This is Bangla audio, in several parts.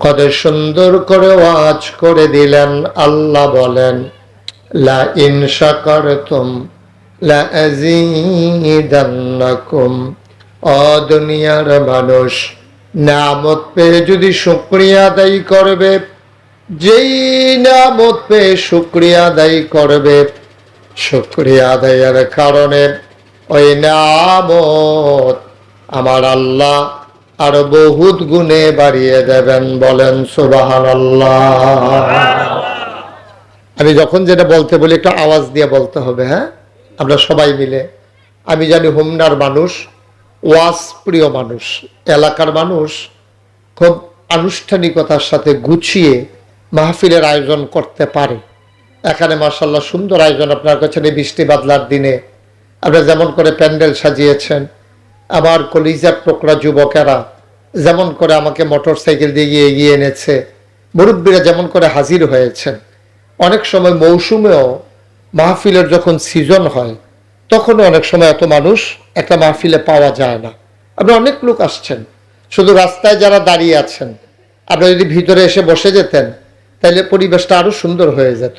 কত সুন্দর করে ওয়াজ করে দিলেন, আল্লাহ বলেন, লা ইন শাকারতুম লা আযীদান্নাকুম দুনিয়ার মানুষ নামত পেয়ে যদি শুক্রিয়া আদায় করবে, যেই নামত পেয়ে শুক্রিয়া আদায় করবে, শুক্রিয়া আদায়ের কারণে ওই নামত আমার আল্লাহ আরও বহুত গুণে বাড়িয়ে দেবেন বলেন সুবাহান আমি যখন যেটা বলতে বলি, একটা আওয়াজ দিয়ে বলতে হবে হ্যাঁ? আমরা সবাই মিলে। আমি জানি হোমনার মানুষ, ওয়াস প্রিয় মানুষ, এলাকার মানুষ, খুব আনুষ্ঠানিকতার সাথে গুছিয়ে মাহফিলের আয়োজন করতে পারে। এখানে মার্শাল্লাহ সুন্দর আয়োজন আপনার কাছে বৃষ্টি বাদলার দিনে। আপনারা যেমন করে প্যান্ডেল সাজিয়েছেন আমার কলিজার টোকরা যুবকেরা যেমন করে আমাকে মোটর সাইকেল দিয়ে গিয়ে এগিয়ে এনেছে, মুরব্বীরা যেমন করে হাজির হয়েছেন। অনেক সময় মৌসুমেও মাহফিলের যখন সিজন হয়, তখনও অনেক সময় এত মানুষ একটা মাহফিলে পাওয়া যায় না। আপনি অনেক লোক আসছেন। শুধু রাস্তায় যারা দাঁড়িয়ে আছেন, আপনারা যদি ভিতরে এসে বসে যেতেন, তাহলে পরিবেশটা আরও সুন্দর হয়ে যেত।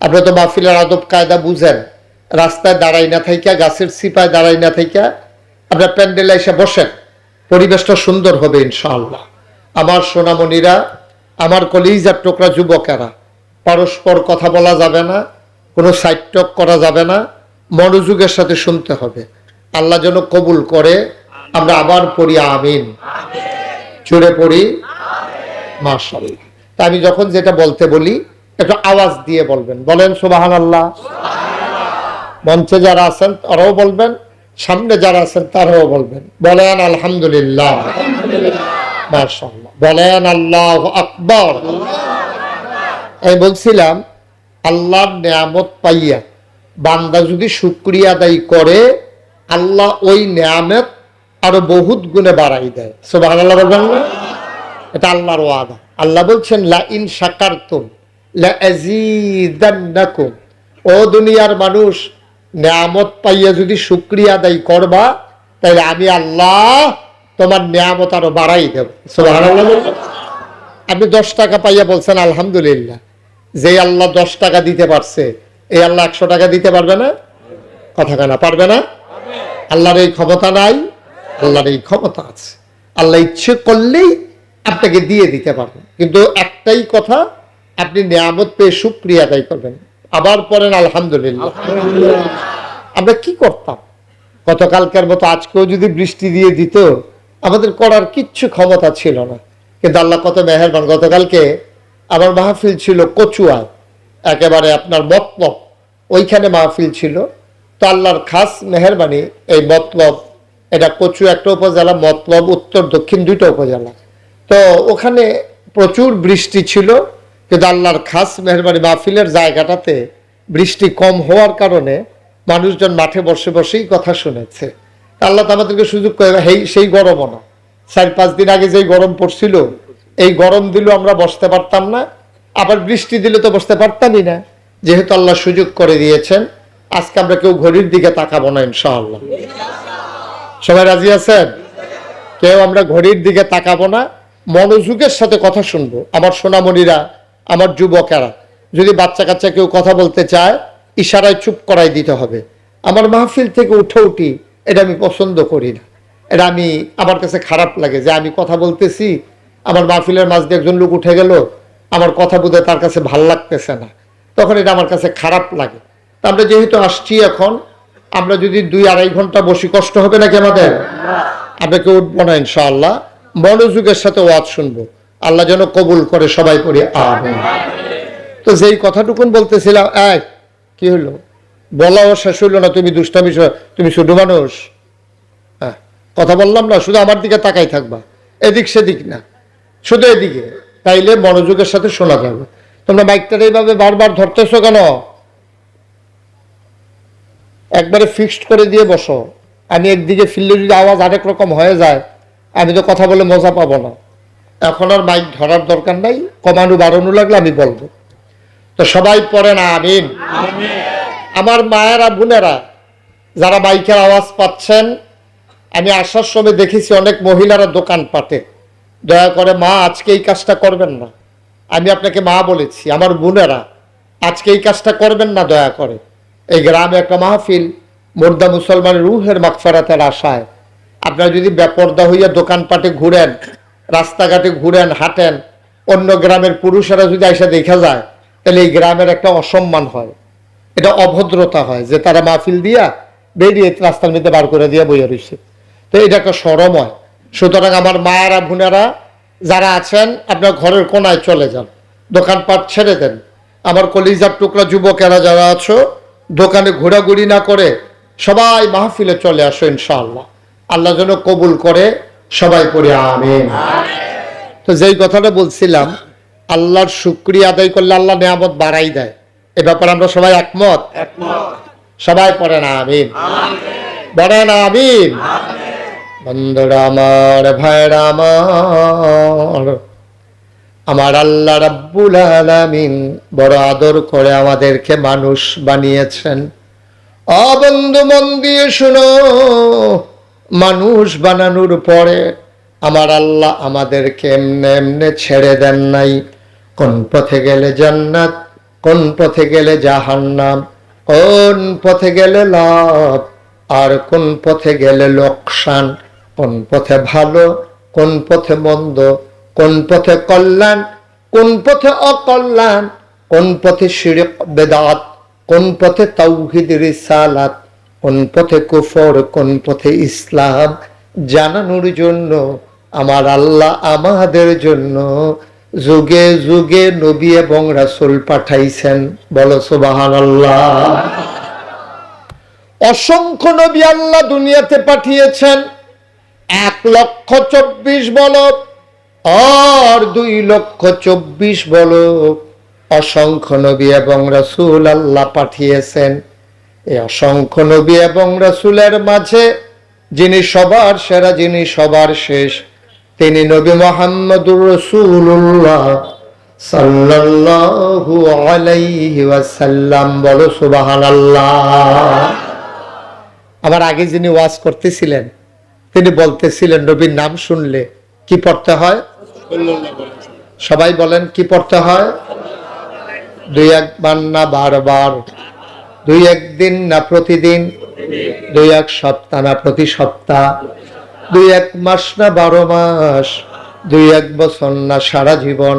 আপনারা তো মাহফিলের আদব কায়দা বুঝেন। রাস্তায় দাঁড়াই না থাইকা, গাছের সিপায় দাঁড়াই না থাইকা আপনার প্যান্ডেলে এসে বসেন, পরিবেশটা সুন্দর হবে ইনশাআল্লাহ। আমার সোনামণিরা, আমার কলিজার টোকরা যুবকেরা, পরস্পর কথা বলা যাবে না, কোনো সাইটক করা যাবে না, মনোযোগের সাথে শুনতে হবে। আল্লাহ যেন কবুল করে, আমরা আবার পড়ি, আমিন। জুড়ে পড়ি? মাশাল্লাহ তা আমি যখন যেটা বলতে বলি, একটু আওয়াজ দিয়ে বলবেন। বলেন সুবাহান আল্লাহ মঞ্চে যারা আছেন, তারাও বলবেন। সামনে যারা আছেন তারাও বলবেন বলেন আলহামদুলিল্লাহ। বলেন আল্লাহ আকবর। আমি বলছিলাম আল্লাহর নিয়ামত পাইয়া বান্দা যদি শুক্রিয়া আদায় করে আল্লাহ ওই নিয়ামত আরও বহুত গুণে বাড়াই দেয়। সুবাহ আল্লাহ বলবেন না? এটা আল্লাহর ওয়াদা। আল্লাহ বলছেন লা ইন শাকারতুম লা আযীদান্নাকুম ও দুনিয়ার মানুষ নিয়ামত পাইয়া যদি শুক্রিয়া আদায় করবা তাহলে আমি আল্লাহ তোমার নিয়ামত আরও বাড়াই দেব। আপনি দশ টাকা পাইয়া বলছেন, আলহামদুলিল্লাহ। যে আল্লাহ দশ টাকা দিতে পারছে, এই আল্লাহ একশো টাকা দিতে পারবে না? কথা কেনা, পারবে না? আল্লাহর এই ক্ষমতা নাই, আল্লাহর এই ক্ষমতা আছে। আল্লাহ ইচ্ছে করলেই আপনাকে দিয়ে দিতে পারবেন কিন্তু একটাই কথা, আপনি নিয়ামত পেয়ে সুক্রিয়া আদায় করবেন। আবার পড়েন আলহামদুলিল্লাহ। আমরা কি করতাম? গতকালকার মতো আজকেও যদি বৃষ্টি দিয়ে দিত আমাদের করার কিচ্ছু ক্ষমতা ছিল না। কিন্তু আল্লাহ কত মেহেরবান গতকালকে আমার মাহফিল ছিল কচুয়ায়। একেবারে আপনার মতলব ওইখানে মাহফিল ছিল। তো আল্লাহর খাস মেহরবানি এই মতলব এটা কচু একটা উপজেলা মতলব উত্তর দক্ষিণ দুইটা উপজেলা। তো ওখানে প্রচুর বৃষ্টি ছিল। কিন্তু আল্লাহর খাস মেহরবানি মাহফিলের জায়গাটাতে বৃষ্টি কম হওয়ার কারণে মানুষজন মাঠে বসে বসেই কথা শুনেছে। আল্লাহ তো আমাদেরকে সুযোগ করে হেই, সেই গরমও না। চার পাঁচ দিন আগে যেই গরম পড়ছিল, এই গরম দিলেও আমরা বসতে পারতাম না, আবার বৃষ্টি দিলে তো বসতে পারতামই না। যেহেতু আল্লাহ সুযোগ করে দিয়েছেন, আজকে আমরা কেউ ঘড়ির দিকে তাকাবো না ইনশাআল্লাহ। সবাই রাজি আছেন? কেউ আমরা ঘড়ির দিকে তাকাবো না, মনোযোগের সাথে কথা শুনব। আমার সোনামণিরা আমার যুবকেরা, যদি বাচ্চা কাচ্চা কেউ কথা বলতে চায়, ইশারায় চুপ করাই দিতে হবে। আমার মাহফিল থেকে উঠে উঠি, এটা আমি পছন্দ করি না। এটা আমি, আমার কাছে খারাপ লাগে যে আমি কথা বলতেছি, আমার মাহফিলের মাঝ দিয়ে একজন লোক উঠে গেল, আমার কথা বোধহয় তার কাছে ভালো লাগতেছে না। তখন এটা আমার কাছে খারাপ লাগে। তা আমরা যেহেতু আসছি এখন, আমরা যদি দুই আড়াই ঘণ্টা বসি, কষ্ট হবে নাকি আমাদের? আমরা কেউ উঠবো না ইনশাআল্লাহ। মনোযোগের সাথে ওয়াজ শুনব। আল্লাহ যেন কবুল করে সবাই পড়ি, আমিন। তো যেই কথাটুকুন বলতেছিলাম এক কি হলো বলাও শেষ হইল না, তুমি দুষ্টামি তুমি শুধু মানুষ। হ্যাঁ কথা বললাম না, শুধু আমার দিকে তাকাই থাকবা। এদিক সেদিক না, শুধু এদিকে। তাইলে মনোযোগের সাথে শোনা যাবে। তোমরা মাইকটার এইভাবে বারবার ধরতেছো কেন? একবারে ফিক্সড করে দিয়ে বসো। আমি একদিকে ফিরলে যদি আওয়াজ আরেক রকম হয়ে যায়, আমি তো কথা বলে মজা পাবো না। এখন আর মাইক ধরার দরকার নাই কমানো বাড়ানো লাগলে আমি বলব। তো সবাই পড়ে না আমিন। আমার মায়েরা বোনেরা যারা বাইকের আওয়াজ পাচ্ছেন আমি আসার সময় দেখেছি অনেক মহিলারা দোকান পাটে দয়া করে মা আজকে এই কাজটা করবেন না। আমি আপনাকে মা বলেছি আমার বোনেরা আজকে এই কাজটা করবেন না দয়া করে। এই গ্রামে একটা মাহফিল মোর্দা মুসলমানের রুহের মাকফারাতের আশায়। আপনারা যদি বেপর্দা হইয়া দোকানপাটে ঘুরেন রাস্তাঘাটে ঘুরেন, হাঁটেন, অন্য গ্রামের পুরুষেরা যদি আইসা দেখা যায়, তাহলে এই গ্রামের একটা অসম্মান হয়। এটা অভদ্রতা হয় যে তারা মাহফিল দিয়া বেরিয়ে রাস্তার মধ্যে বার করে দিয়ে বইয়া রয়েছে তো এটা একটা সরম হয় সুতরাং আমার মায়েরা, বোনেরা যারা আছেন, আপনার ঘরের কোনায় চলে যান। দোকানপাট ছেড়ে দেন। আমার কলিজার টুকরা যুবকেরা যারা আছো, দোকানে ঘোরাঘুরি না করে সবাই মাহফিলে চলে আসো ইনশাআল্লাহ। আল্লাহ যেন কবুল করে সবাই পড়ে আমিন। তো যেই কথাটা বলছিলাম আল্লাহর শুক্রিয়া আদায় করলে আল্লাহ নিয়ামত বাড়াই দেয়। এ ব্যাপারে আমরা সবাই একমত? সবাই পড়ে না আমিন। বলে না আমিন? বন্ধুরা আমার ভাইরা আমার আমার আল্লাহ রাব্বুল আলামিন বড় আদর করে আমাদেরকে মানুষ বানিয়েছেন। অবন্ধু মন দিয়ে শুনো। মানুষ বানানোর পরে আমার আল্লাহ আমাদেরকে এমনে এমনে ছেড়ে দেন নাই কোন পথে গেলে জান্নাত কোন পথে গেলে জাহান্নাম কোন পথে গেলে লাভ আর কোন পথে গেলে লোকসান কোন পথে ভালো কোন পথে মন্দ কোন পথে কল্যাণ কোন পথে অকল্যাণ কোন পথে শিরক বেদাত কোন পথে তৌহিদ রিসালাত কোন পথে কুফর, কোন পথে ইসলাম জানানোর জন্য, আমার আল্লাহ আমাদের জন্য যুগে যুগে নবী এবং রাসূল পাঠাইছেন। বলো সুবাহান আল্লাহ অসংখ্য নবী আল্লাহ দুনিয়াতে পাঠিয়েছেন। এক লক্ষ চব্বিশ বল, আর দুই লক্ষ চব্বিশ বল, অসংখ্য নবী এবং রাসূল আল্লাহ পাঠিয়েছেন। এই অসংখ্য নবী এবং রাসূলের মাঝে, যিনি সবার সেরা, যিনি সবার শেষ, তিনি নবী মোহাম্মদুর রসুল্লাহ সাল্লাল্লাহু আলাইহি ওয়াসাল্লাম। বলো সুবহানাল্লাহ। আবার আগে যিনি ওয়াজ করতেছিলেন, তিনি বলতেছিলেন, নবীর নাম শুনলে কি পড়তে হয়? সবাই বলেন কি পড়তে হয়? দুই একবার না বারবার। দুই একদিন না প্রতিদিন? দুই এক সপ্তাহ না প্রতি সপ্তাহ? দুই এক মাস না বারো মাস? দুই এক বছর না সারা জীবন?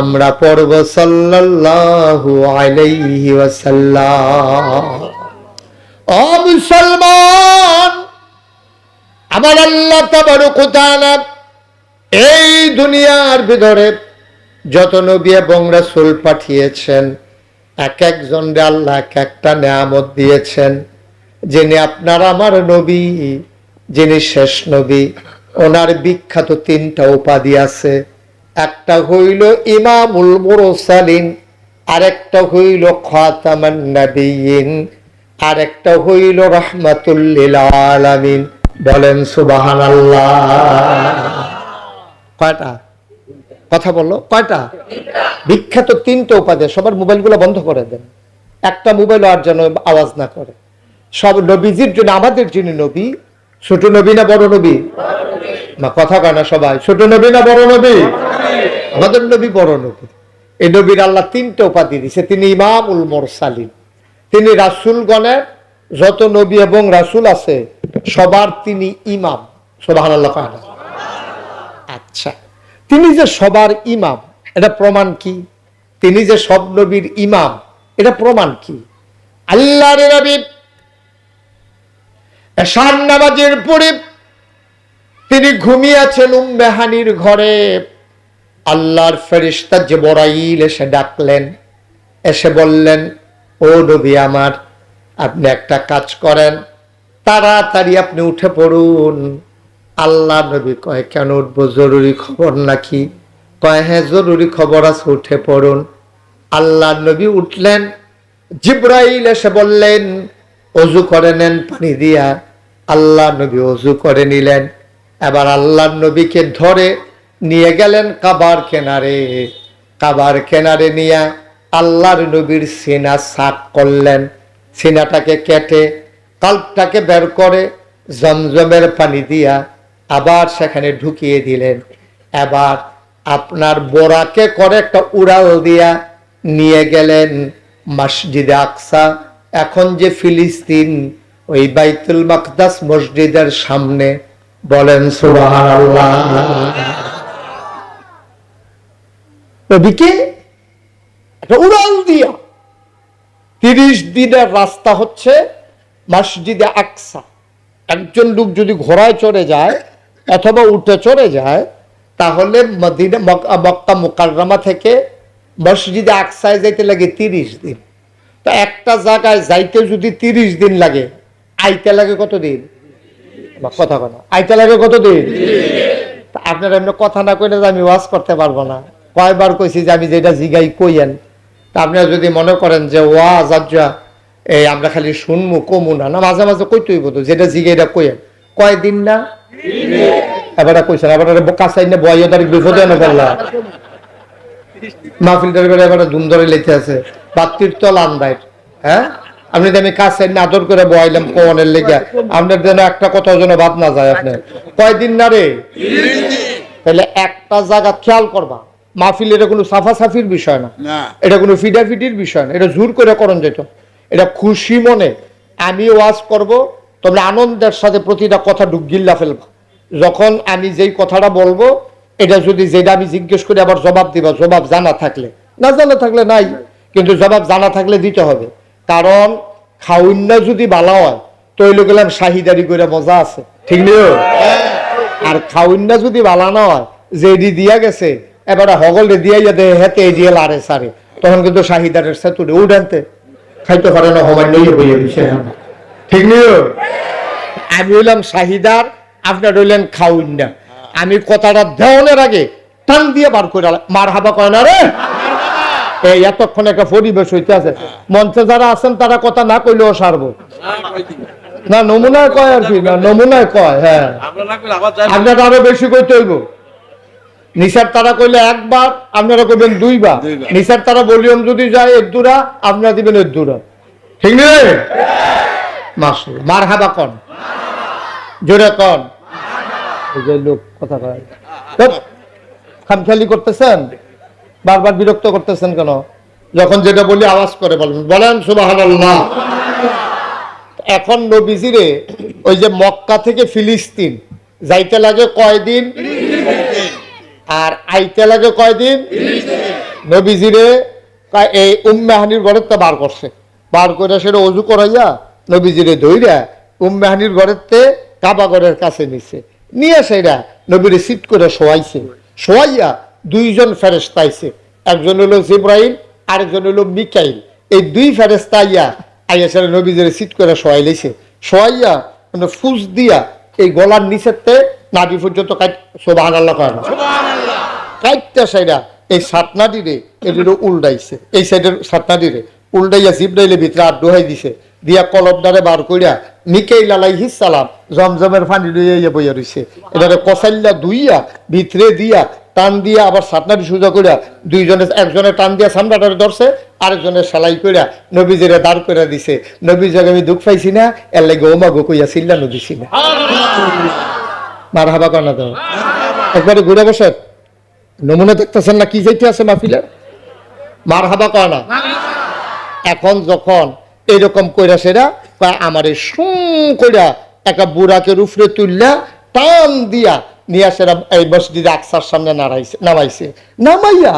আমরা পড়ব সাল্লাল্লাহু আলাইহি ওয়াসাল্লাম। মুসলমান, আমার আল্লাহ তাবারক এই দুনিয়ার ভিতরে যত নবী এবং রাসূল পাঠিয়েছেন এক একজন আল্লাহ এক একটা নিয়ামত দিয়েছেন, যিনি আপনার আমার নবী, যিনি শেষ নবী, ওনার বিখ্যাত তিনটা উপাধি আছে। একটা হইল ইমামুল মুরসালিন, আরেকটা হইল খাতামান নাবিয়িন আরেকটা হইল রহমাতুল্লিল আলামিন। বলেন সুবহানাল্লাহ। কয়টা? কথা বলল, কয়টা? বিখ্যাত তিনটা উপাধি সবার মোবাইলগুলো বন্ধ করে দেন। একটা মোবাইল আর যেন আওয়াজ না করে। সব নবীজির জন্য, আমাদের যিনি নবী, ছোট নবী না বড় নবী? কথা কয় না সবাই, ছোট নবী না বড় নবী? আমাদের নবী বড় নবী। এই নবীর আল্লাহ তিনটা উপাধি দিছে, তিনি ইমামুল মোরসালিন। তিনি রাসূলগণের যত নবী এবং রাসূল আছে, সবার তিনি ইমাম। সুবহানাল্লাহ, কয় না? আচ্ছা। তিনি যে সবার ইমাম, এটা প্রমাণ কি? তিনি যে সব নবীর ইমাম, এটা প্রমাণ কি? আল্লাহর নবী এশার নামাজের পরে তিনি ঘুমিয়েছেন উম্মেহানির ঘরে। আল্লাহর ফেরিস্তা যে বড়াইল এসে ডাকলেন, এসে বললেন, ও নবী আমার, আপনি একটা কাজ করেন, তাড়াতাড়ি আপনি উঠে পড়ুন। আল্লাহ নবী কয়, কেন উঠবো? জরুরি খবর নাকি? কয় হ্যাঁ জরুরি খবর আছে, উঠে পড়ুন। আল্লাহ নবী উঠলেন। জিব্রাইল এসে বললেন অজু করে নেন পানি দিয়া। আল্লাহ নবী অজু করে নিলেন। এবার আল্লাহ নবীকে ধরে নিয়ে গেলেন কাবার কেনারে। কাবার কেনারে নিয়ে আল্লাহর নবীর সিনা সাক করলেন। সিনাটাকে কেটে, কাল্পটাকে বের করে জমজমের পানি দিয়া সেখানে ঢুকিয়ে দিলেন। এবার আপনার বোরাকে করে একটা উড়াল দিয়া নিয়ে গেলেন মসজিদে আকসা। এখন যে ফিলিস্তিন, ওই বাইতুল মাকদাস মসজিদের সামনে। বলেন একটা উড়াল দিয়া। তিরিশ দিনের রাস্তা হচ্ছে মসজিদে আকসা। একজন লোক যদি ঘোড়ায় চড়ে যায় অথবা উঠে চলে যায়, তাহলে মদিনা, মক- মক্কা মুকাররমা থেকে মসজিদে আকসায় যাইতে লাগে তিরিশ দিন। তো একটা জায়গায় যাইতে যদি তিরিশ দিন লাগে, আইতে লাগে কত দিন? কথা কথা আইতে লাগে কত দিন? আপনারা এমনি কথা না কইলে আমি ওয়াজ করতে পারব না। কয়বার কইছি যে আমি যেটা জিগাই কইয়েন। তা আপনারা যদি মনে করেন যে ওয়াজ আজ্জা এই আমরা খালি শুনমু, কমু না না মাঝে মাঝে কইতেই বলতো যেটা জিগে এটা কইয়েন। কয়দিন না? এবারে কইছেন এবারে কাছাই না বয় তারিখ বিপদে না করলা মাহফিলটার করে এবারে ধুম ধরে লেতে আছে। বাত্তির তল আন্দায় হ্যাঁ? আপনি আমি কাছে আদর করে বয়াইলাম কোনের লেগে আপনার যেন একটা কথা যেন বাদ না যায় আপনার। কয়দিন না রে? তাহলে একটা জায়গা খেয়াল করবা। মাহফিল এটা কোনো সাফাসাফির বিষয় না। এটা কোনো ফিডাফিডির বিষয় না। এটা জোর করে করণ যেত। এটা খুশি মনে। আমি ওয়াজ করব তোমরা আনন্দের সাথে প্রতিটা কথা ডুবগিল্লা ফেলবা। যখন আমি যেই কথাটা বলব এটা যদি যেটা আমি জিজ্ঞেস করি আবার জবাব দিবা জবাব জানা থাকলে। না জানা থাকলে নাই কিন্তু জবাব জানা থাকলে দিতে হবে। কারণ খাউন্না যদি বালা হয় তৈল গেলাম শাহিদারি করে মজা আছে। ঠিক নেই আর খাউন্না যদি বালা না হয় যে এডি দিয়া গেছে এবারে হগলে দিয়া দে হেতে দিয়ে লারে সারে। তখন কিন্তু শাহিদারের সেতুরে উঠানতে খাইতে পারে না হবাই বইয়ে দিছে ঠিক নিও? আমি হইলাম শাহিদার আপনার রইলেন হইলেন খাউন্না আমি কথাটা দেওয়ানের আগে টান দিয়ে বার করে মার হাবা কয় না রে? এই এতক্ষণ একটা পরিবেশ হইতে আছে। মঞ্চে যারা আছেন তারা কথা না কইলেও সারবো। না নমুনায় কয় আর কি? না নমুনায় কয় হ্যাঁ। না আপনারা আরও বেশি কইতে হইব। নিশার তারা কইলে একবার আপনারা কইবেন দুইবার। নিশার তারা ভলিউম যদি যায় এক দুরা আপনারা দিবেন এক দুরা। ঠিক নেই? মাসুল মার হাবা কন। জোরে কন। খামখেয়ালি করতেছেন, বারবার বিরক্ত করতেছেন কেন? যখন যেটা বলি আওয়াজ করে বলেন বলেন এখন নবীজিরে ওই যে মক্কা থেকে ফিলিস্তিন, যাইতে লাগে কয়দিন? আর আইতে লাগে কয়দিন? নবীজিরে এই উম্মেহানির ঘরের তো বার করছে। বার করে সেটা অজু করাইয়া নবীজিরে ধইরা উম্মেহানির ঘরের তে কাবা ঘরের কাছে নিছে। নিয়ে সেটা নবীরে সিট করে শোয়াইছে। শোয়াইয়া দুইজন ফেরেস্তা আইছে। একজন হলো জিব্রাহিম আরেকজন হলো মিকাইল। এই দুই ফেরেস্তা আইয়া আইয়া সেটা নবীজিরে সিট করে শোয়াই শোয়াইয়া মানে ফুস দিয়া এই গলার নিচেতে নাভি পর্যন্ত সোবাহ আল্লাহ কয় না? কাইটটা সাইডা এই সাতনাটি রে এটির উল্টাইছে। এই সাইডের সাতনাটি রে উল্টাইয়া জিব্রাইলের ভিতরে আর দোহাই দিছে। দিয়া কলবদারে বার কইরা নিকেই লালাই সালাম জমজমের পানি লইয়া বইয়া রইছে। এটারে কসাইল্লা দুইয়া ভিতরে দিয়া টান দিয়া আবার সাতনাটি সোজা কইরা দুইজনে একজনে টান দিয়া সামনাটারে ধরছে আরেকজনে সেলাই কইরা নবীজিরে দাঁড় কইরা দিছে। নবীজাকে আমি দুঃখ পাইছি না এর লাগে ওমা গো কইয়া চিল্লানো দিছি না মার হাবা কনা তো। একবারে ঘুরে বসে নমুনা দেখতেছেন না কি যাইতে আছে মাহফিলে? মার হাবা কয় না এখন যখন এরকম কইরা সেরা আমারে সুম কইরা একটা বুড়াকে রুফরে তুললা টান দিয়া নিয়ে সেরা এই মসজিদে আকসার সামনে নাড়াইছে নামাইছে। নামাইয়া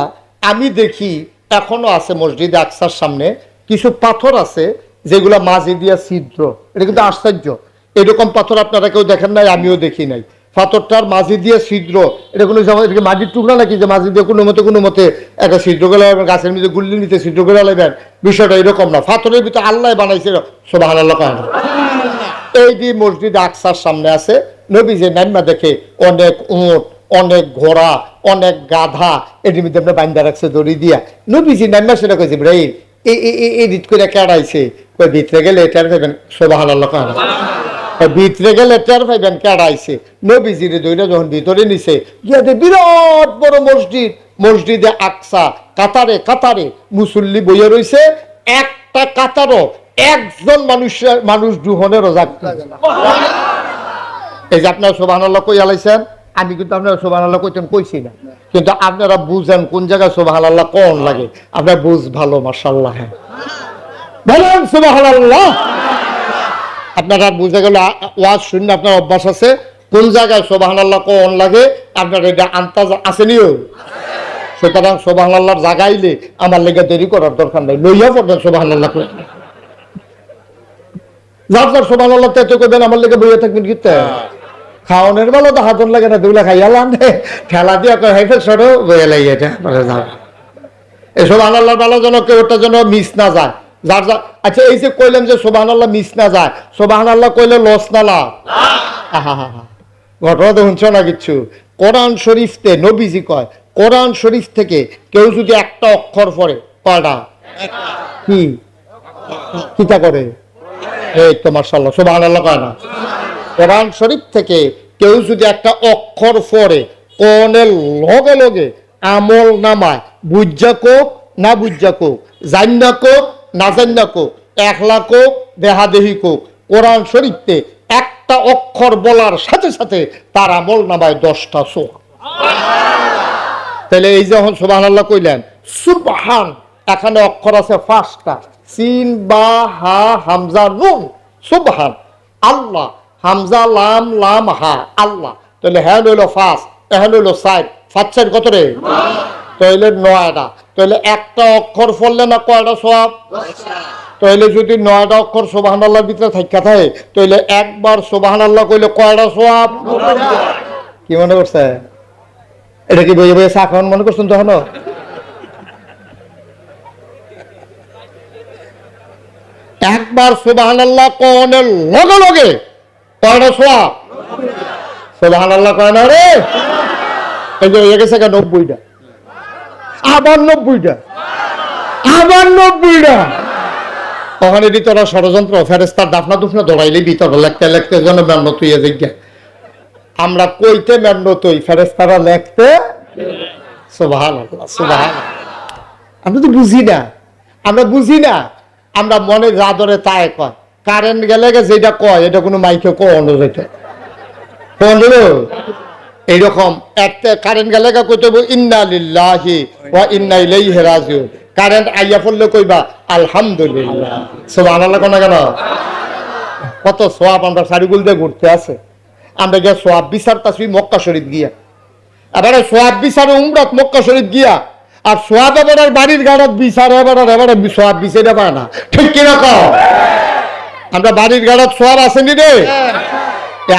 আমি দেখি এখনও আছে মসজিদে আকসার সামনে কিছু পাথর আছে যেগুলা মাঝে দিয়া ছিদ্র। এটা কিন্তু আশ্চর্য। এরকম পাথর আপনারা কেউ দেখেন নাই, আমিও দেখি নাই। পাথরটার মাঝে দিয়ে ছিদ্র। এটা কোনো এটাকে মাটির টুকরা নাকি? যে মাঝে দিয়ে কোনো মতে কোনো মতে একটা ছিদ্র করে লাগাবেন, গাছের মধ্যে গুল্লি নিতে ছিদ্র করে লাগাবেন। বিষয়টা এরকম না। পাথরের ভিতরে আল্লাহ বানাইছে সোবাহ আল্লাহ কয়। এই যে মসজিদ আকসার সামনে আছে নবী যে নাইমা দেখে অনেক উঁট, অনেক ঘোড়া, অনেক গাধা, এটির মধ্যে আপনার বান্দা রাখছে, দড়ি দিয়া। নবীজি নাইমা সেটা কইছে ইব্রাহিম এই এই এডিট করে কেড়াইছে কই ভিতরে গেলে এটার দেবেন সোবাহ আল্লাহ কয়। না। আর ভিতরে গেলে টের পাইবেন কেড়াইছে নবীজিরে দইরা যখন ভিতরে নিছে, গিয়া দে বিরাট বড় মসজিদ। মসজিদে আকসা, কাতারে কাতারে মুসল্লি বইয়া রইছে। একটা কাতারও একজন মানুষের, মানুষ দুহনের রোজা এই যে আপনার সোবাহ কই আলাইছেন আমি কিন্তু আপনারা সোবাহ আল্লাহ কইতেন কইছি না। কিন্তু আপনারা বুঝেন কোন জায়গায় সোবাহ আল্লাহ কোন লাগে। আপনার বুঝ ভালো মার্শাল্লাহ বলেন সোবাহ আল্লাহ আপনারা বুঝে গেল ওয়াজ শূন্য আপনার অভ্যাস আছে। কোন জায়গায় সোবাহান আল্লাহ কোন লাগে আপনার এটা আন্তাজ আসেনিও সুতরাং সোবাহান আল্লাহর জাগাইলে আমার লেগে দেরি করার দরকার নেই। লইয়া পড়বেন সোবাহান আল্লাহ করে। যার যার সোবাহান আল্লাহ তেতো করবেন আমার লেগে বইয়া থাকবেন কিন্তু খাওয়ানোর বেলা তো হাতন লাগে না দুলা খাইয়া লান ঠেলা দিয়া কয় হাইফে সরো বইয়া লাগে এটা সোবাহান আল্লাহর বেলা যেন কেউ ওটা যেন মিস না যায়। যার যা আচ্ছা এই যে কইলাম যে সোবাহান আল্লাহ মিস না যায় সোবাহান আল্লাহ কইলে লস না লাভ। আহাহাহা। ঘটনা তো শুনছ না কিচ্ছু? কোরআন শরীফতে নবীজি কয়, কোরআন শরীফ থেকে কেউ যদি একটা অক্ষর পড়ে, কয়টা? কি? কিতা করে? এই তো মার্শাল্লাহ সোবাহান আল্লাহ কয় না। কোরআন শরীফ থেকে কেউ যদি একটা অক্ষর পড়ে কোনের লগে লগে আমল নামায়, বুঝা কোক না বুঝা কোক জান্না কোক না জান্না কোক একলা কোক দেহাদেহি কোক কোরআন শরীফতে একটা অক্ষর বলার সাথে সাথে তার আমল নামায় দশটা সোয়া তাহলে এই যখন সুবাহ আল্লাহ কইলেন, সুবহান, এখানে অক্ষর আছে পাঁচটা। সিন, বা, হা, হামজা, নুন, সুবহান। আল্লাহ, হামজা, লাম লাম, হা, আল্লাহ। তাহলে হ্যাঁ হইল ফার্স্ট এখন হইল সাইড সাইড কত রে? তাহলে নয়টা। তাহলে একটা অক্ষর পড়লে না কয়টা সোয়াব তাহলে যদি নয়টা অক্ষর সোবাহান আল্লাহর ভিতরে থাকা থাকে তাহলে একবার সোবাহান আল্লাহ কইলে কয়টা সোয়াব কি মনে করছে? এটা কি বইয়ে বইয়ে চা খাওয়ান মনে করছেন তখন? একবার সুবাহান আল্লাহ কনের লগে লগে কয়টা সোয়া সুবাহান আল্লাহ কয় না রে? এই যে গেছে নব্বইটা? ষড়যন্ত্র ফেরেস্তার দাফনা দুফনা দৌড়াইলে লেখতে লেখতে যেন মেন্ন তুই জিজ্ঞা আমরা কইতে তুই ফেরেস্তারা লেখতে? আল্লাহ সুবাহান আমরা তো বুঝি না। আমরা বুঝি না। আমরা মনে যা ধরে তাই কয়। কারেন্ট গেলে যেটা কয়, এটা কোনো মাইকে কনো যেটা কনো এইরকম একটা কারেন্ট গেলে কইতে হইব, ইন্না লিল্লাহি ওয়া ইন্না ইলাইহি রাজিউন। কারেন্ট আইয়া পড়লে কইবা আলহামদুলিল্লাহ। সুবহানাল্লাহ কোন কেন? কত সোয়াব আমরা সারিগুল দিয়ে ঘুরতে আছে। আমরা গিয়া সোয়াব বিচার তাসি মক্কা শরীফ গিয়া। এবারে সোয়াব বিচারে উমরাত মক্কা শরীফ গিয়া আর সোয়াব আর বাড়ির গাড়ত বিচারে এবার আর এবারে সোয়াব বিচারে পায় না। ঠিক কিনা কও? আমরা বাড়ির গাড়ত সোয়াব আসেনি রে?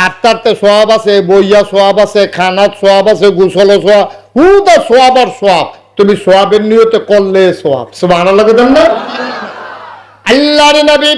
আত্মারতে সোয়াব আছে বইয়া সোয়াব আছে খানার সোয়াব আছে, গোসল সোয়া হুদা সোয়াব আর সোয়াব তুমি সোয়াবের নিয়তে করলে সোয়াব সব আনা লাগে দেন না? আল্লাহ নবী